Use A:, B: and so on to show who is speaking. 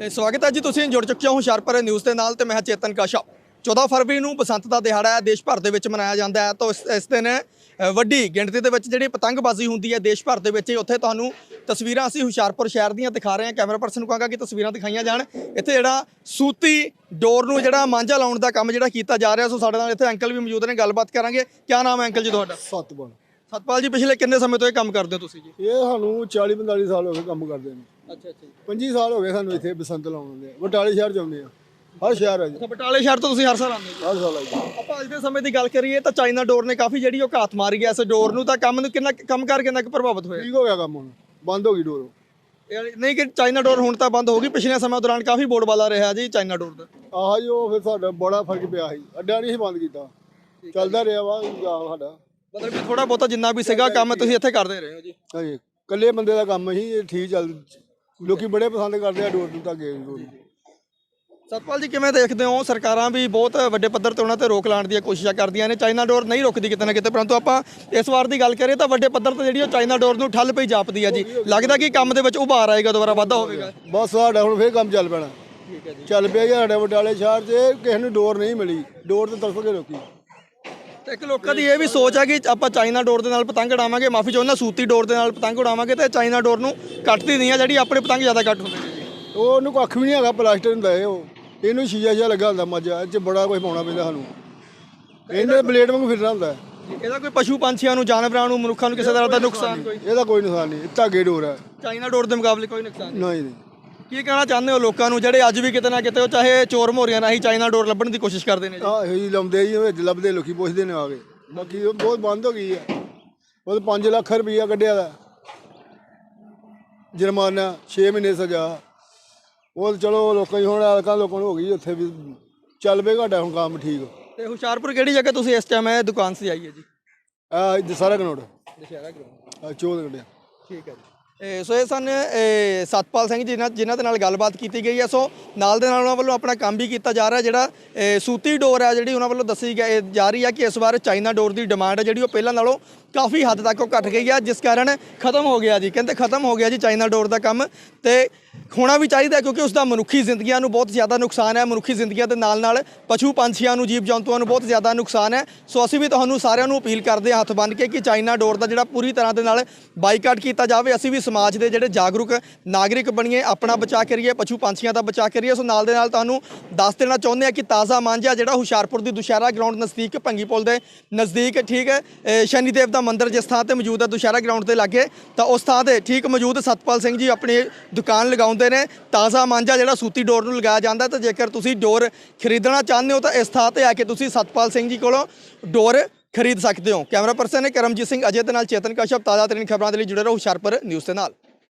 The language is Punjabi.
A: ਸਵਾਗਤ ਹੈ ਜੀ ਤੁਸੀਂ ਜੁੜ ਚੁੱਕੇ ਹੋ ਹੁਸ਼ਿਆਰਪੁਰ ਨਿਊਜ਼ ਦੇ ਨਾਲ ਤੇ ਮੈਂ ਹਾਂ ਚੇਤਨ ਕਾਸ਼ਾ 14 ਫਰਵਰੀ ਨੂੰ ਬਸੰਤ ਦਾ ਦਿਹਾੜਾ ਹੈ ਦੇਸ਼ ਭਰ ਦੇ ਵਿੱਚ ਮਨਾਇਆ ਜਾਂਦਾ ਹੈ। ਤਾਂ ਇਸ ਦਿਨ ਵੱਡੀ ਗਿਣਤੀ ਦੇ ਵਿੱਚ ਜਿਹੜੀ ਪਤੰਗਬਾਜ਼ੀ ਹੁੰਦੀ ਹੈ ਦੇਸ਼ ਭਰ ਦੇ ਵਿੱਚ ਉੱਥੇ ਤੁਹਾਨੂੰ ਤਸਵੀਰਾਂ ਅਸੀਂ ਹੁਸ਼ਿਆਰਪੁਰ ਸ਼ਹਿਰ ਦੀਆਂ ਦਿਖਾ ਰਹੇ ਹਾਂ। ਕੈਮਰਾ ਪਰਸਨ ਨੂੰ ਕਹਾਂਗਾ ਕਿ ਤਸਵੀਰਾਂ ਦਿਖਾਈਆਂ ਜਾਣ। ਇੱਥੇ ਜਿਹੜਾ ਸੂਤੀ ਡੋਰ ਨੂੰ ਜਿਹੜਾ ਮਾਂਝਾ ਲਾਉਣ ਦਾ ਕੰਮ ਜਿਹੜਾ ਕੀਤਾ ਜਾ ਰਿਹਾ ਸੋ ਸਾਡੇ ਨਾਲ ਇੱਥੇ ਅੰਕਲ ਵੀ ਮੌਜੂਦ ਨੇ ਗੱਲਬਾਤ ਕਰਾਂਗੇ। ਕੀ ਨਾਮ ਹੈ ਅੰਕਲ ਜੀ ਤੁਹਾਡਾ?
B: ਸਤਪਾਲ।
A: ਸਤਪਾਲ ਜੀ ਪਿਛਲੇ ਕਿੰਨੇ ਸਮੇਂ ਤੋਂ ਇਹ ਕੰਮ ਕਰਦੇ ਹੋ ਤੁਸੀਂ ਜੀ?
B: ਇਹ ਸਾਨੂੰ 40 45 ਸਾਲ ਹੋ ਗਏ ਕੰਮ ਕਰਦੇ ਨੂੰ।
A: ਅੱਛਾ ਅੱਛਾ
B: 25 ਸਾਲ ਹੋ ਗਏ ਸਾਨੂੰ ਇੱਥੇ ਬਸੰਤ ਲਾਉਣ ਦੇ ਬਟਾਲੇ ਸ਼ਹਿਰ ਚ ਆਉਂਦੇ ਆ। ਹਰ ਸ਼ਹਿਰ ਹੈ ਜੀ।
A: ਅੱਛਾ ਬਟਾਲੇ ਸ਼ਹਿਰ ਤੋਂ ਤੁਸੀਂ ਹਰ ਸਾਲ ਆਉਂਦੇ ਹੋ
B: ਹਰ ਸਾਲ ਆਈ
A: ਆਪਾਂ ਅੱਜ ਦੇ ਸਮੇਂ ਦੀ ਗੱਲ ਕਰੀਏ ਤਾਂ ਚਾਈਨਾ ਡੋਰ ਨੇ ਕਾਫੀ ਜਿਹੜੀ ਉਹ ਘਾਤ ਮਾਰੀ ਹੈ ਇਸ ਡੋਰ ਨੂੰ ਤਾਂ ਕੰਮ ਨੂੰ ਕਿੰਨਾ ਕੰਮ ਕਰ ਕਿੰਨਾ ਕੁ ਪ੍ਰਭਾਵਿਤ ਹੋਇਆ?
B: ਠੀਕ ਹੋ ਗਿਆ ਕੰਮ ਹੁਣ। ਬੰਦ ਹੋ ਗਈ ਡੋਰ।
A: ਨਹੀਂ ਕਿ ਚਾਈਨਾ ਡੋਰ ਹੁਣ ਤਾਂ ਬੰਦ ਹੋ ਗਈ ਪਿਛਲੇ ਸਮੇਂ ਦੌਰਾਨ ਕਾਫੀ ਬੋਲਬਾਲਾ ਰਿਹਾ ਜੀ ਚਾਈਨਾ ਡੋਰ ਦਾ।
B: ਆਹ ਜੀ ਉਹ ਫਿਰ ਸਾਡਾ ਬੜਾ ਫ਼ਰਕ ਪਿਆ ਸੀ। ਅੱਡਾ ਨਹੀਂ ਸੀ ਬੰਦ ਕੀਤਾ। ਚੱਲਦਾ ਰਿਹਾ ਵਾ ਸਾਡਾ।
A: ਮਤਲਬ ਕਿ ਥੋੜਾ ਬਹੁਤਾ ਜਿੰਨਾ ਵੀ ਸੀਗਾ ਕੰਮ ਤੁਸੀਂ ਇੱਥੇ ਕਰਦੇ ਰਹੇ ਹੋ ਜੀ।
B: ਹਾਂਜੀ। ਇਕੱਲੇ ਬੰਦੇ ਦਾ ਕੰਮ ਹੀ ਇਹ ਠੀਕ ਚੱਲ ਲੋਕੀ ਬੜੇ ਪਸੰਦ ਕਰਦੇ ਆ ਡੋਰ ਤਾਂ ਡੋਰ ਨੂੰ।
A: ਸਤਪਾਲ ਜੀ ਕਿਵੇਂ ਦੇਖਦੇ ਹੋ? ਸਰਕਾਰਾਂ ਵੀ ਬਹੁਤ ਵੱਡੇ ਪੱਧਰ ਤੇ ਉਹਨਾਂ ਤੇ ਰੋਕ ਲਾਉਣ ਦੀਆਂ ਕੋਸ਼ਿਸ਼ਾਂ ਕਰਦੀਆਂ ਨੇ। ਚਾਈਨਾ ਡੋਰ ਨਹੀਂ ਰੁਕਦੀ ਕਿਤੇ ਨਾ ਕਿਤੇ ਪਰੰਤੂ ਆਪਾਂ ਇਸ ਵਾਰ ਦੀ ਗੱਲ ਕਰੀਏ ਤਾਂ ਵੱਡੇ ਪੱਧਰ ਤੇ ਜਿਹੜੀ ਉਹ ਚਾਈਨਾ ਡੋਰ ਨੂੰ ਠੱਲ ਪਈ ਜਾਪਦੀ ਆ ਜੀ। ਲੱਗਦਾ ਕਿ ਕੰਮ ਦੇ ਵਿੱਚ ਉਭਾਰ ਆਏਗਾ ਦੁਬਾਰਾ ਵਾਧਾ ਹੋਵੇਗਾ?
B: ਬਸ ਸਾਡਾ ਹੁਣ ਫੇਰ ਕੰਮ ਚੱਲ ਪੈਣਾ।
A: ਠੀਕ ਹੈ ਜੀ।
B: ਚੱਲ ਪਿਆ ਜੀ ਸਾਡੇ ਬਟਾਲੇ ਸ਼ਹਿਰ 'ਚ ਕਿਸੇ ਨੂੰ ਡੋਰ ਨਹੀਂ ਮਿਲੀ। ਡੋਰ ਤੇ ਤਰਸ ਗਏ ਲੋਕੀ
A: ਤੇ ਇੱਕ ਲੋਕਾਂ ਦੀ ਇਹ ਵੀ ਸੋਚ ਹੈ ਕਿ ਆਪਾਂ ਚਾਈਨਾ ਡੋਰ ਦੇ ਨਾਲ ਪਤੰਗ ਉਡਾਵਾਂਗੇ ਮਾਫੀ ਚਾਹੁੰਦਾ ਸੂਤੀ ਡੋਰ ਦੇ ਨਾਲ ਪਤੰਗ ਉਡਾਵਾਂਗੇ ਤੇ ਚਾਈਨਾ ਡੋਰ ਨੂੰ ਕੱਟਦੀ ਨਹੀਂ ਆ ਜਿਹੜੀ ਆਪਣੇ ਪਤੰਗ ਜ਼ਿਆਦਾ ਕੱਟ ਹੁੰਦੇ ਨੇ।
B: ਉਹ ਉਹਨੂੰ ਕੱਖ ਵੀ ਨਹੀਂ ਹੈਗਾ ਪਲਾਸਟਿਕ ਹੁੰਦਾ ਇਹ ਉਹ ਇਹਨੂੰ ਸ਼ੀਸ਼ਾ ਜਿਹਾ ਲੱਗਾ ਹੁੰਦਾ ਮੱਝਾ ਇਹ 'ਚ ਬੜਾ ਕੁਝ ਪਾਉਣਾ ਪੈਂਦਾ ਸਾਨੂੰ। ਇਹਨੇ ਬਲੇਡ ਵਾਂਗੂ ਫਿਰਨਾ ਹੁੰਦਾ। ਹੈ।
A: ਇਹਦਾ ਕੋਈ ਪਸ਼ੂ ਪੰਛੀਆਂ ਨੂੰ ਜਾਨਵਰਾਂ ਨੂੰ ਮਨੁੱਖਾਂ ਨੂੰ ਕਿਸੇ ਤਰ੍ਹਾਂ ਦਾ ਨੁਕਸਾਨ? ਕੋਈ
B: ਇਹਦਾ ਕੋਈ ਨੁਕਸਾਨ ਨਹੀਂ ਇਹ ਧਾਗੇ ਡੋਰ ਹੈ।
A: ਚਾਈਨਾ ਡੋਰ ਦੇ ਮੁਕਾਬਲੇ ਕੋਈ ਨੁਕਸਾਨ
B: ਨਹੀਂ ਨਹੀਂ।
A: ਕੀ ਕਹਿਣਾ ਚਾਹੁੰਦੇ ਹੋ ਲੋਕਾਂ ਨੂੰ? ਜਿਹੜੇ ਅੱਜ ਵੀ ਕਿਤੇ ਨਾ ਕਿਤੇ ਉਹ ਚਾਹੇ ਚੋਰ ਮੋਰੀਆਂ ਨਾਲ ਹੀ ਚਾਈਨਾ ਡੋਰ ਲੱਭਣ ਦੀ ਕੋਸ਼ਿਸ਼ ਕਰਦੇ ਨੇ ਜੀ।
B: ਆਹ ਇਹੀ ਲਾਉਂਦੇ ਜੀ ਵਿੱਚ ਲੱਭਦੇ ਲੋਕੀ ਪੁੱਛਦੇ ਨੇ ਆ ਕੇ। ਬਾਕੀ ਉਹ ਬਹੁਤ ਬੰਦ ਹੋ ਗਈ ਹੈ ਉਹ 5 ਲੱਖ ਰੁਪਈਆ ਕੱਢਿਆ ਦਾ। ਜੁਰਮਾਨਾ 6 ਮਹੀਨੇ ਸਜ਼ਾ। ਉਹ ਚਲੋ ਲੋਕਾਂ ਦੀ ਹੁਣ ਅਲਕਾ ਲੋਕਾਂ ਨੂੰ ਹੋ ਗਈ ਉੱਥੇ ਵੀ ਚੱਲ ਪਏ ਘਾਟਾ ਹੁਣ ਕੰਮ ਠੀਕ।
A: ਤੇ ਹੁਸ਼ਿਆਰਪੁਰ ਕਿਹੜੀ ਜਗ੍ਹਾ ਤੁਸੀਂ ਇਸ ਟਾਈਮ ਇਹ ਦੁਕਾਨ ਸੇ ਆਈ ਹੈ ਜੀ?
B: ਆ ਦਸਾਰਾ ਕਨੋੜ
A: ਦੁਸ਼ਹਿਰਾ ਗਰਾਊਂਡ
B: ਆ ਚੋਦ ਕੱਢਿਆ।
A: ਠੀਕ ਹੈ ਜੀ। ਸੋ ਇਹ ਸਨ ਸਤਪਾਲ ਸਿੰਘ ਜੀ ਨਾਲ ਜਿਨ੍ਹਾਂ ਦੇ ਨਾਲ ਗੱਲਬਾਤ ਕੀਤੀ ਗਈ ਹੈ। ਸੋ ਨਾਲ ਦੇ ਨਾਲ ਉਹਨਾਂ ਵੱਲੋਂ ਆਪਣਾ ਕੰਮ ਵੀ ਕੀਤਾ ਜਾ ਰਿਹਾ ਜਿਹੜਾ ਸੂਤੀ ਡੋਰ ਹੈ ਜਿਹੜੀ ਉਹਨਾਂ ਵੱਲੋਂ ਦੱਸੀ ਗਈ ਜਾ ਰਹੀ ਹੈ ਕਿ ਇਸ ਵਾਰ ਚਾਈਨਾ ਡੋਰ ਦੀ ਡਿਮਾਂਡ ਹੈ ਜਿਹੜੀ ਉਹ ਪਹਿਲਾਂ ਨਾਲੋਂ ਕਾਫੀ ਹੱਦ ਤੱਕ ਉਹ ਘਟ ਗਈ ਹੈ ਜਿਸ ਕਾਰਨ ਖਤਮ ਹੋ ਗਿਆ ਜੀ। ਕਹਿੰਦੇ ਖਤਮ ਹੋ ਗਿਆ ਜੀ ਚਾਈਨਾ ਡੋਰ ਦਾ ਕੰਮ ਤੇ ਹੋਣਾ ਵੀ ਚਾਹੀਦਾ ਕਿਉਂਕਿ ਉਸ ਦਾ ਮਨੁੱਖੀ ਜ਼ਿੰਦਗੀਆਂ ਨੂੰ ਬਹੁਤ ਜ਼ਿਆਦਾ ਨੁਕਸਾਨ ਹੈ। ਮਨੁੱਖੀ ਜ਼ਿੰਦਗੀਆਂ ਦੇ ਨਾਲ ਨਾਲ ਪਸ਼ੂ ਪੰਛੀਆਂ ਨੂੰ, ਜੀਵ ਜੰਤੂਆਂ ਨੂੰ ਬਹੁਤ ਜ਼ਿਆਦਾ ਨੁਕਸਾਨ ਹੈ। ਸੋ ਅਸੀਂ ਵੀ ਤੁਹਾਨੂੰ ਸਾਰਿਆਂ ਨੂੰ ਅਪੀਲ ਕਰਦੇ ਹਾਂ ਹੱਥ ਬੰਨ੍ਹ ਕੇ ਕਿ ਚਾਈਨਾ ਡੋਰ ਦਾ ਜਿਹੜਾ ਪੂਰੀ ਤਰ੍ਹਾਂ ਦੇ ਨਾਲ ਬਾਈਕਾਟ ਕੀਤਾ ਜਾਵੇ। ਅਸੀਂ ਵੀ ਸਮਾਜ ਦੇ ਜਿਹੜੇ ਜਾਗਰੂਕ ਨਾਗਰਿਕ ਬਣੀਏ, ਆਪਣਾ ਬਚਾਅ ਕਰੀਏ ਪਸ਼ੂ ਪੰਛੀਆਂ ਦਾ ਬਚਾਅ ਕਰੀਏ ਸੋ ਨਾਲ ਦੇ ਨਾਲ ਤੁਹਾਨੂੰ ਦੱਸ ਦੇਣਾ ਚਾਹੁੰਦੇ ਹਾਂ ਕਿ ਤਾਜ਼ਾ ਮਾਂਝਾ ਜਿਹੜਾ ਹੁਸ਼ਿਆਰਪੁਰ ਦੀ ਦੁਸ਼ਹਿਰਾ ਗਰਾਊਂਡ ਨਜ਼ਦੀਕ ਭੰਗੀ ਪੁਲ ਦੇ ਨਜ਼ਦੀਕ ਠੀਕ ਹੈ ਸ਼ਨੀਦੇਵ ਦਾ ਮੰਦਿਰ ਜਿਸ ਥਾਂ ਤੇ ਮੌਜੂਦ ਹੈ ਦੁਸ਼ਹਿਰਾ ਗਰਾਊਂਡ ਦੇ ਲਾਗੇ, ਤਾਂ ਉਸ ਥਾਂ ਤੇ ਠੀਕ ਮੌਜੂਦ ਸਤਪਾਲ ਸਿੰਘ ਜੀ ਆਪਣੀ ਦੁਕਾਨ ਲਗਾ ਲਗਾਉਂਦੇ ਨੇ, ਤਾਜ਼ਾ ਮਾਂਝਾ ਜਿਹੜਾ ਸੂਤੀ ਡੋਰ ਨੂੰ ਲਗਾਇਆ ਜਾਂਦਾ ਤਾਂ ਜੇਕਰ ਤੁਸੀਂ ਡੋਰ ਖਰੀਦਣਾ ਚਾਹੁੰਦੇ ਹੋ ਤਾਂ ਇਸ ਥਾਂ ਤੇ ਆ ਕੇ ਤੁਸੀਂ ਸਤਪਾਲ ਸਿੰਘ ਜੀ ਕੋਲੋਂ ਡੋਰ ਖਰੀਦ ਸਕਦੇ ਹੋ। ਕੈਮਰਾ ਪਰਸਨ ਹੈ ਕਰਮਜੀਤ ਸਿੰਘ ਅਜੇ ਦੇ ਨਾਲ ਚੇਤਨ ਕਸ਼ਪ ਤਾਜ਼ਾ ਤਰੀਨ ਖਬਰਾਂ ਦੇ ਲਈ ਜੁੜੇ ਰਹੋ ਹੁਸ਼ਿਆਰਪੁਰ ਨਿਊਜ਼ ਦੇ ਨਾਲ।